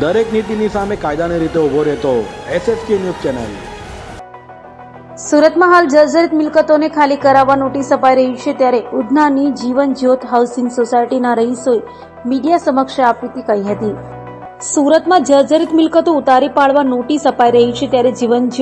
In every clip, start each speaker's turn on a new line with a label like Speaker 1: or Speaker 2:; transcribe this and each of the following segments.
Speaker 1: દરેક નીતિની સામે કાયદાની રીતે ઊભો રહેતો એસએસકે ન્યૂઝ ચેનલ.
Speaker 2: સુરતમાં હાલ જર્જરિત મિલકતોને ખાલી કરાવવા નોટિસ અપાઈ રહી છે ત્યારે ઉધનાની જીવન જ્યોત હાઉસિંગ સોસાયટીના રહીશોએ મીડિયા સમક્ષ આપવીતી કહી હતી. સુરતમાં જર્જરિત મિલકતો ઉતારી પાડવા નોટિસ અપાઈ રહી છે ત્યારે જીવન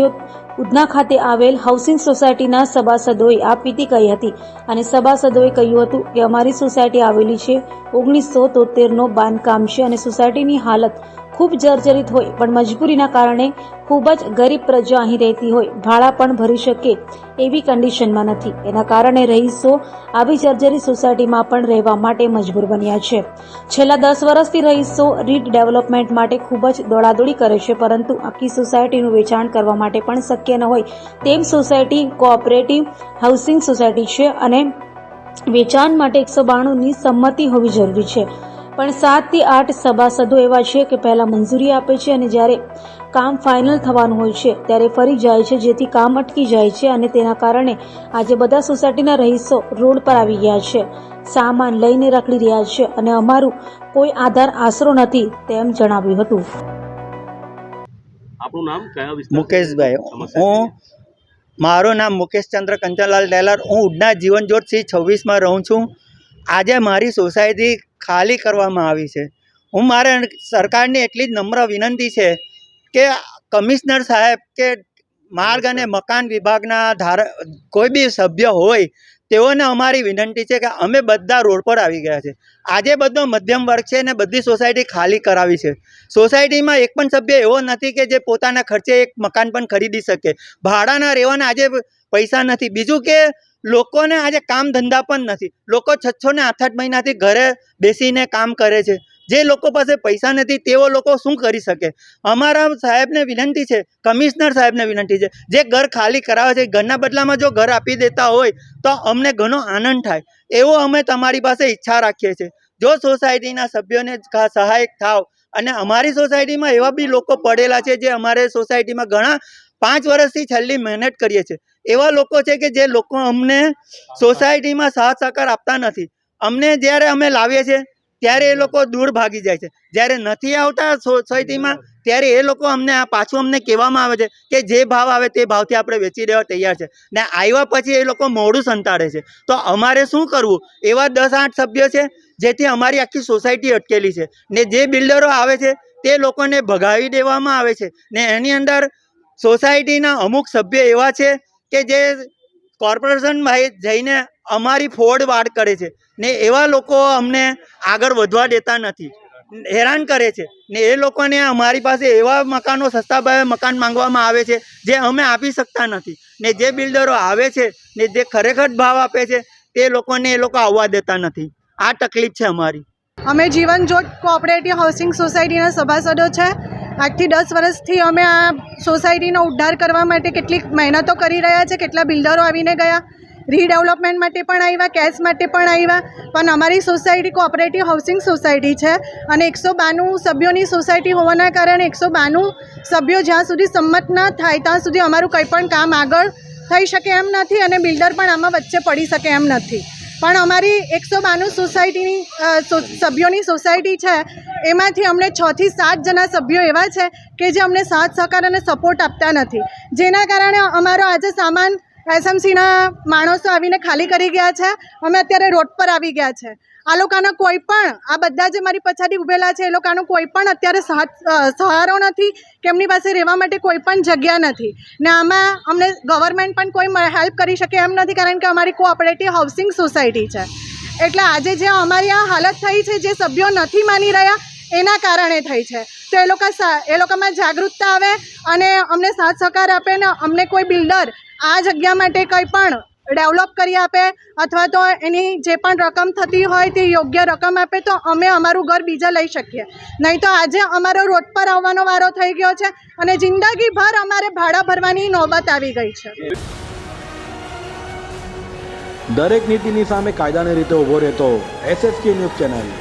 Speaker 2: ઉધના ખાતે આવેલ હાઉસિંગ સોસાયટીના સભાસદોએ આપવીતી કહી હતી અને સભાસદોએ કહ્યું હતું કે અમારી સોસાયટી આવેલી છે ઓગણીસો તોતેરનો બાંધકામ છે અને સોસાયટીની હાલત ખૂબ જર્જરિત હોય, પણ મજબૂરીના કારણે ખૂબ જ ગરીબ પ્રજા અહીં રહેતી હોય, ભાડા પણ ભરી શકે એવી કન્ડિશનમાં નથી. એના કારણે રહીશો આવી જર્જરી સોસાયટીમાં પણ રહેવા માટે મજબૂર બન્યા છે. છેલ્લા દસ વર્ષથી રહીશો રીડ ડેવલપમેન્ટ માટે ખૂબ જ દોડાદોડી કરે છે, પરંતુ આખી સોસાયટીનું વેચાણ કરવા માટે પણ શક્ય ન હોય. તેમ સોસાયટી કોઓપરેટિવ હાઉસિંગ સોસાયટી છે અને વેચાણ માટે એકસો બાણુંની સંમતિ હોવી જરૂરી છે. પણ સાતથી આઠ સભાસદો એવા છે કે પહેલા મંજૂરી આપે છે અને જ્યારે કામ ફાઇનલ થવાનું હોય છે ત્યારે ફરી જાય છે જેથી કામ અટકી જાય છે અને તેના કારણે આજે બધા સોસાયટીના રહીશો રોડ પર આવી ગયા છે સામાન લઈને રખડી રહ્યા છે અને અમારું કોઈ આધાર આશરો નથી તેમ જણાવ્યું હતું.
Speaker 3: આપણું નામ કયા વિસ્તાર?
Speaker 4: મુકેશભાઈ હું મારું નામ મુકેશ ચંદ્ર કંચનલાલ ડેલર હું ઉડના જીવન જ્યોત સી છવ્વીસમાં રહું છું. આજે મારી સોસાયટી ખાલી કરવામાં આવી છે. હું મારે સરકારની એટલી જ નમ્ર વિનંતી છે કે કમિશનર સાહેબ કે માર્ગ અને મકાન વિભાગના ધાર, કોઈ બી સભ્ય હોય તેઓને અમારી વિનંતી છે કે અમે બધા રોડ પર આવી ગયા છે. આજે બધો મધ્યમ વર્ગ છે ને બધી સોસાયટી ખાલી કરાવી છે. સોસાયટીમાં એક પણ સભ્ય એવો નથી કે જે પોતાના ખર્ચે એક મકાન પણ ખરીદી શકે. ભાડાના રહેવાના આજે પૈસા નથી. બીજું કે લોકોને આજે કામ ધંધા પણ નથી. લોકો છ છ ને આઠ આઠ મહિનાથી ઘરે બેસીને કામ કરે છે. જે લોકો પાસે પૈસા નથી, તેઓ લોકો શું કરી શકે? અમારા સાહેબને વિનંતી છે, કમિશનર સાહેબને વિનંતી છે, જે ઘર ખાલી કરાવે છે, ઘરના બદલામાં જો ઘર આપી દેતા હોય, તો અમને ઘણો આનંદ થાય. એવો અમે તમારી પાસે ઈચ્છા રાખીએ છીએ. જો સોસાયટીના સભ્યોને સહાયક થાવ, અને અમારી સોસાયટીમાં એવા બી લોકો પડેલા છે, જે અમારે સોસાયટીમાં ઘણા પાંચ વર્ષથી છેલ્લી મહેનત કરીએ છીએ. એવા લોકો છે કે જે લોકો અમને સોસાયટીમાં સાથ સહકાર આપતા નથી. અમને જ્યારે અમે લાવીએ છીએ, ત્યારે એ લોકો દૂર ભાગી જાય છે. જ્યારે નથી આવતા સોસાયટીમાં, ત્યારે એ લોકો અમને આ પાછું અમને કહેવામાં આવે છે કે જે ભાવ આવે તે ભાવથી આપણે વેચી દેવા તૈયાર છે. ને આવ્યા પછી એ લોકો મોડું સંતાડે છે. તો અમારે શું કરવું? એવા દસ આઠ સભ્યો છે, જેથી અમારી આખી સોસાયટી અટકેલી છે. ને જે બિલ્ડરો આવે છે, તે લોકોને ભગાવી દેવામાં આવે છે. ને એની અંદર સોસાયટીના અમુક સભ્ય એવા છે કે જે કોર્પોરેશન જઈને અમારી ફોડ વાડ કરે છે ને એવા લોકો અમને આગળ વધવા દેતા નથી. હેરાન કરે છે ને એ લોકોને અમારી પાસે એવા મકાનો સસ્તા ભાવે મકાન માંગવામાં આવે છે જે અમે આપી શકતા નથી. ને જે બિલ્ડરો આવે છે ને જે ખરેખર ભાવ આપે છે તે લોકોને એ લોકો આવવા દેતા નથી. આ તકલીફ છે અમારી.
Speaker 5: અમે જીવન જ્યોત કોઓપરેટિવ હાઉસિંગ સોસાયટીના સભાસદો છે. આજથી દસ વર્ષથી અમે આ સોસાયટીનો ઉદ્ધાર કરવા માટે કેટલીક મહેનતો કરી રહ્યા છે, કેટલા બિલ્ડરો આવીને ગયા, રીડેવલપમેન્ટ માટે પણ આવ્યા કેશ માટે પણ આવ્યા પણ અમારી સોસાયટી કોઓપરેટિવ હાઉસિંગ સોસાયટી છે અને એકસો બાનું સભ્યોની સોસાયટી હોવાના કારણે એકસો બાનું સભ્યો જ્યાં સુધી સંમત ન થાય ત્યાં સુધી અમારું કંઈ પણ કામ આગળ થઈ શકે એમ નથી અને બિલ્ડર પણ આમાં વચ્ચે પડી શકે એમ નથી. પણ અમારી એકસો બાનું સોસાયટીની સભ્યોની સોસાયટી છે એમાંથી અમને છથી સાત જણા સભ્યો એવા છે કે જે અમને સાથ, સહકાર અને સપોર્ટ આપતા નથી. જેના કારણે અમારો આજે સામાન એસએમસીના માણસો આવીને ખાલી કરી ગયા છે. અમે અત્યારે રોડ પર આવી ગયા છે. આ લોકોનો કોઈ પણ, આ બધા જે મારી પછાડી ઊભેલા છે, એ લોકોનો કોઈ પણ અત્યારે સહારો નથી કે એમની પાસે રહેવા માટે કોઈ પણ જગ્યા નથી. ને આમાં અમને ગવર્મેન્ટ પણ કોઈ હેલ્પ કરી શકે એમ નથી કારણ કે અમારી કોઓપરેટિવ હાઉસિંગ સોસાયટી છે. એટલે આજે જે અમારી આ હાલત થઈ છે, જે સભ્યો નથી માની રહ્યા એના કારણે થઈ છે. તો એ લોકો એ લોકોમાં જાગૃતતા આવે અને અમને સાથ સહકાર આપે ને અમને કોઈ બિલ્ડર આ જગ્યા માટે કંઈ પણ ડેવલપ કરી આપે અથવા તો એની જે પણ રકમ થતી હોય તે યોગ્ય રકમ આપે તો અમે અમારું ઘર બીજા લઈ શકીએ. નહીં તો આજે અમારો રોડ પર આવવાનો વારો થઈ ગયો છે અને જિંદગીભર અમારે ભાડા ભરવાની નોબત આવી ગઈ છે.
Speaker 1: દરેક નીતિની સામે કાયદાની રીતે ઊભો રહેતો એસએસકે ન્યૂઝ ચેનલ.